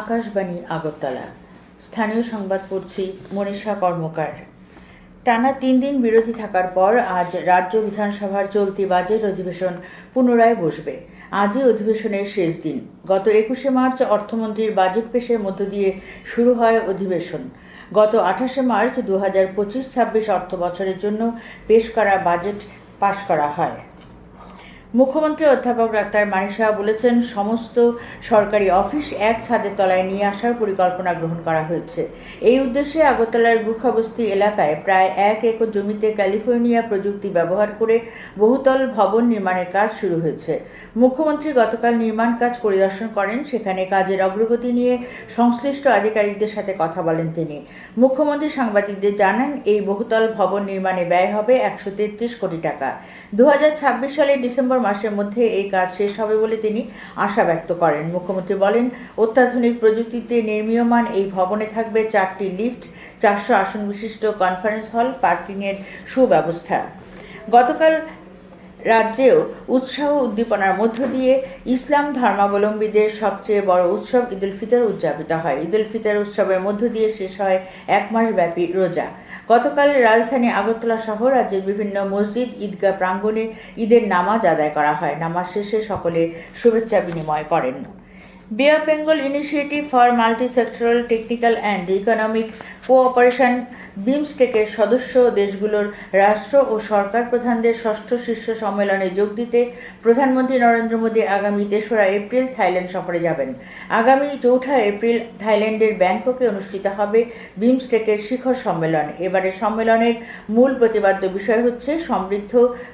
আকাশবাণী আগরতলা। স্থানীয় সংবাদ পড়ছি মনীষা কর্মকার। টানা তিন দিন বিরতি থাকার পর আজ রাজ্য বিধানসভার চলতি বাজেট অধিবেশন পুনরায় বসবে। আজই অধিবেশনের শেষ দিন। গত একুশে মার্চ অর্থমন্ত্রীর বাজেট পেশের মধ্য দিয়ে শুরু হয় অধিবেশন। গত আঠাশে মার্চ দু হাজার পঁচিশ ছাব্বিশ অর্থ বছরের জন্য পেশ করা বাজেট পাশ করা হয়। মুখ্যমন্ত্রী অধ্যাপক ডাক্তার মানিক সাহা বলেছেন, সমস্ত সরকারি অফিস এক ছাদের তলায় নিয়ে আসার পরিকল্পনা গ্রহণ করা হয়েছে। এই উদ্দেশ্যে আগরতলার গুখাবস্তি এলাকায় প্রায় এক একর জমিতে ক্যালিফোর্নিয়া প্রযুক্তি ব্যবহার করে বহুতল ভবন নির্মাণের কাজ শুরু হয়েছে। মুখ্যমন্ত্রী গতকাল নির্মাণ কাজ পরিদর্শন করেন, সেখানে কাজের অগ্রগতি নিয়ে সংশ্লিষ্ট আধিকারিকদের সাথে কথা বলেন তিনি। মুখ্যমন্ত্রী সাংবাদিকদের জানান, এই বহুতল ভবন নির্মাণে ব্যয় হবে একশো তেত্রিশ কোটি টাকা। দু হাজার ছাব্বিশ সালের ডিসেম্বর মাসের মধ্যে এই কাজ শেষ হবে বলে তিনি আশা ব্যক্ত করেন। মুখ্যমন্ত্রী বলেন, অত্যাধুনিক প্রযুক্তিতে নির্মীয়মান এই ভবনে থাকবে চারটি লিফট, চারশো আসন বিশিষ্ট কনফারেন্স হল পার্কিংয়ের সুব্যবস্থা। গতকাল রাজ্যেও উৎসাহ উদ্দীপনার মধ্য দিয়ে ইসলাম ধর্মাবলম্বীদের সবচেয়ে বড় উৎসব ঈদ উল ফিতর উদযাপিত হয়। ঈদ উল ফিতর উৎসবের মধ্য দিয়ে শেষ হয় এক মাস ব্যাপী রোজা। গতকাল রাজধানী আগরতলা সহ রাজ্যের বিভিন্ন মসজিদ, ঈদগাহ প্রাঙ্গণে ঈদের নামাজ আদায় করা হয়। নামাজ শেষে সকলে শুভেচ্ছা বিনিময় করেন। Bay of Bengal initiative for multi sectoral technical and economic cooperation বিমস্টেকের সদস্য দেশগুলোর রাষ্ট্র ও সরকার প্রধানদের ষষ্ঠ শীর্ষ সম্মেলনে যোগ দিতে প্রধানমন্ত্রী নরেন্দ্র মোদী আগামী তেসরা এপ্রিল থাইল্যান্ড সফরে যাবেন। আগামী চৌঠা এপ্রিল থাইল্যান্ডের ব্যাংককে অনুষ্ঠিত হবে বিমস্টেকের শিখর সম্মেলন। এবারে সম্মেলনের মূল প্রতিপাদ্য বিষয় হচ্ছে সমৃদ্ধ,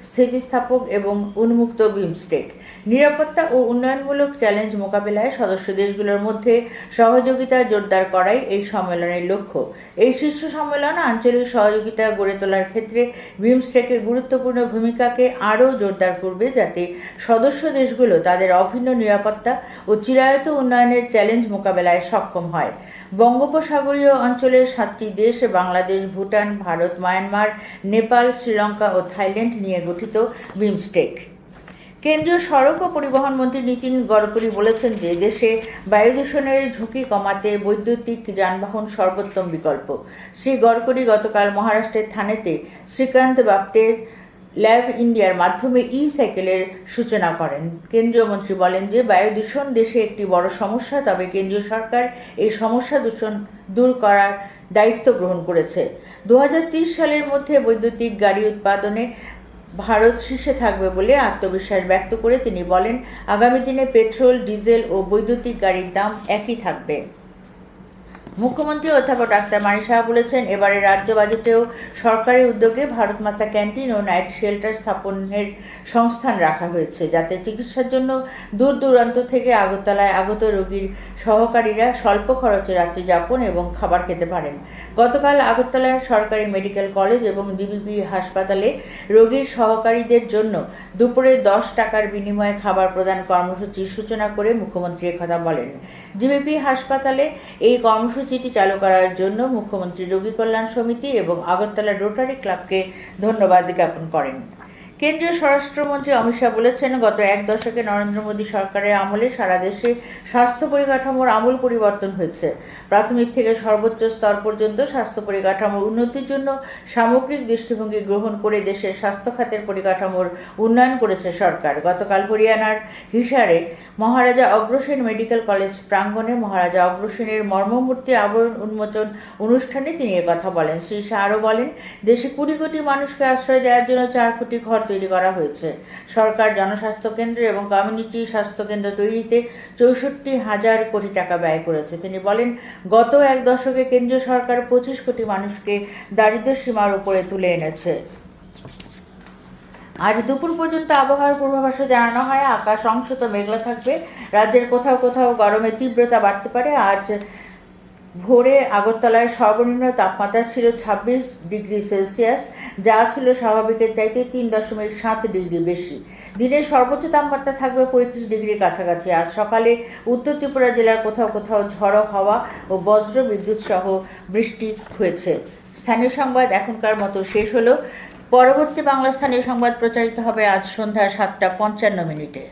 স্থিতিস্থাপক এবং উন্মুক্ত বিমস্টেক নিরাপত্তা ও উন্নয়নমূলক চ্যালেঞ্জ মোকাবেলায় সদস্য দেশগুলোর মধ্যে সহযোগিতা জোরদার করাই এই সম্মেলনের লক্ষ্য। এই শীর্ষ সম্মেলন আঞ্চলিক সহযোগিতা গড়ে তোলার ক্ষেত্রে বিমস্টেকের গুরুত্বপূর্ণ ভূমিকাকে আরও জোরদার করবে যাতে সদস্য দেশগুলো তাদের অভিন্ন নিরাপত্তা ও চিরায়ত উন্নয়নের চ্যালেঞ্জ মোকাবেলায় সক্ষম হয়। বঙ্গোপসাগরীয় অঞ্চলের সাতটি দেশ, বাংলাদেশ, ভুটান, ভারত, মায়ানমার, নেপাল, শ্রীলঙ্কা ও থাইল্যান্ড নিয়ে গঠিত বিমস্টেক। কেন্দ্রীয় সড়ক ও পরিবহন মন্ত্রী নীতিন গডকরি বলেছেন যে দেশে বায়ু দূষণের ঝুঁকি কমাতে বৈদ্যুতিক যানবাহন সর্বোত্তম বিকল্প। শ্রী গডকরি গতকাল মহারাষ্ট্রের থানেতে শ্রীকান্ত বাপ্তের ল্যাব ইন্ডিয়ার মাধ্যমে ই সাইকেলের সূচনা করেন। কেন্দ্রীয় মন্ত্রী বলেন যে বায়ু দূষণ দেশে একটি বড় সমস্যা, তবে কেন্দ্রীয় সরকার এই সমস্যা দূষণ দূর করার দায়িত্ব গ্রহণ করেছে। দু সালের মধ্যে বৈদ্যুতিক গাড়ি উৎপাদনে ভারত শীর্ষে থাকবে বলে আত্মবিশ্বাস ব্যক্ত করে তিনি বলেন, আগামী দিনে পেট্রোল, ডিজেল ও বৈদ্যুতিক গাড়ির দাম একই থাকবে। মুখ্যমন্ত্রী অধ্যাপক ডাক্তার মানি সাহা বলেছেন, এবারে রাজ্য বাজেটেও সরকারি উদ্যোগে ভারত মাতা ক্যান্টিন ও নাইট শেল্টার স্থাপনের সংস্থান রাখা হয়েছে, যাতে চিকিৎসার জন্য দূর দূরান্ত থেকে আগরতলায় আগত রোগীর সহকারীরা স্বল্প খরচে রাত্রি যাপন এবং খাবার খেতে পারেন। গতকাল আগরতলায় সরকারি মেডিকেল কলেজ এবং ডিবিপি হাসপাতালে রোগীর সহকারীদের জন্য দুপুরে দশ টাকার বিনিময়ে খাবার প্রদান কর্মসূচির সূচনা করে মুখ্যমন্ত্রী কথা বলেন। ডিবিপি হাসপাতালে এই কর্মসূচিটি চালু করার জন্য মুখ্যমন্ত্রী রোগী কল্যাণ সমিতি এবং আগরতলা রোটারি ক্লাবকে ধন্যবাদ জ্ঞাপন করেন। কেন্দ্রীয় স্বরাষ্ট্রমন্ত্রী অমিত শাহ বলেছেন, গত এক দশকে নরেন্দ্র মোদী সরকারের আমলে সারা দেশে স্বাস্থ্য পরিকাঠামোর আমূল পরিবর্তন হয়েছে। প্রাথমিক থেকে সর্বোচ্চ স্তর পর্যন্ত স্বাস্থ্য পরিকাঠামোর উন্নতির জন্য সামগ্রিক দৃষ্টিভঙ্গি গ্রহণ করে দেশের স্বাস্থ্য খাতের পরিকাঠামোর উন্নয়ন করেছে সরকার। গতকাল হরিয়ানার হিসারে মহারাজা অগ্রসেন মেডিকেল কলেজ প্রাঙ্গণে মহারাজা অগ্রসেনের মর্মমূর্তি আবরণ উন্মোচন অনুষ্ঠানে তিনি কথা বলেন। শ্রী শাহ আরও বলেন, দেশে কুড়ি কোটি মানুষকে আশ্রয় দেওয়ার জন্য চার কোটি ঘর তৈরি করা হয়েছে। সরকার জনস্বাস্থ্য কেন্দ্র এবং কমিউনিটি স্বাস্থ্য কেন্দ্র তৈরিতে চৌষট্টি হাজার কোটি টাকা ব্যয় করেছে। তিনি বলেন, গত এক দশকে কেন্দ্রীয় সরকার পঁচিশ কোটি মানুষকে দারিদ্র্য সীমার উপরে তুলে এনেছে। আজ দুপুর পর্যন্ত আবহাওয়ার পূর্বাভাসে জানানো হয়, আকাশ অংশত মেঘলা থাকবে। রাজ্যের কোথাও কোথাও গরমের তীব্রতা বাড়তে পারে। আজ ভোরে আগরতলায় সর্বনিম্ন তাপমাত্রা ছিল ছাব্বিশ ডিগ্রি সেলসিয়াস, যা ছিল স্বাভাবিকের চাইতে তিন দশমিক সাত ডিগ্রি বেশি। দিনের সর্বোচ্চ তাপমাত্রা থাকবে পঁয়ত্রিশ ডিগ্রি কাছাকাছি। আজ সকালে উত্তর ত্রিপুরা জেলার কোথাও কোথাও ঝড়ো হাওয়া ও বজ্র বিদ্যুৎ সহ বৃষ্টি হয়েছে। স্থানীয় সংবাদ এখনকার মতো শেষ হলো। পরবর্তী বাংলা স্থানীয় সংবাদ প্রচারিত হবে আজ সন্ধ্যা সাতটা পঞ্চান্ন মিনিটে।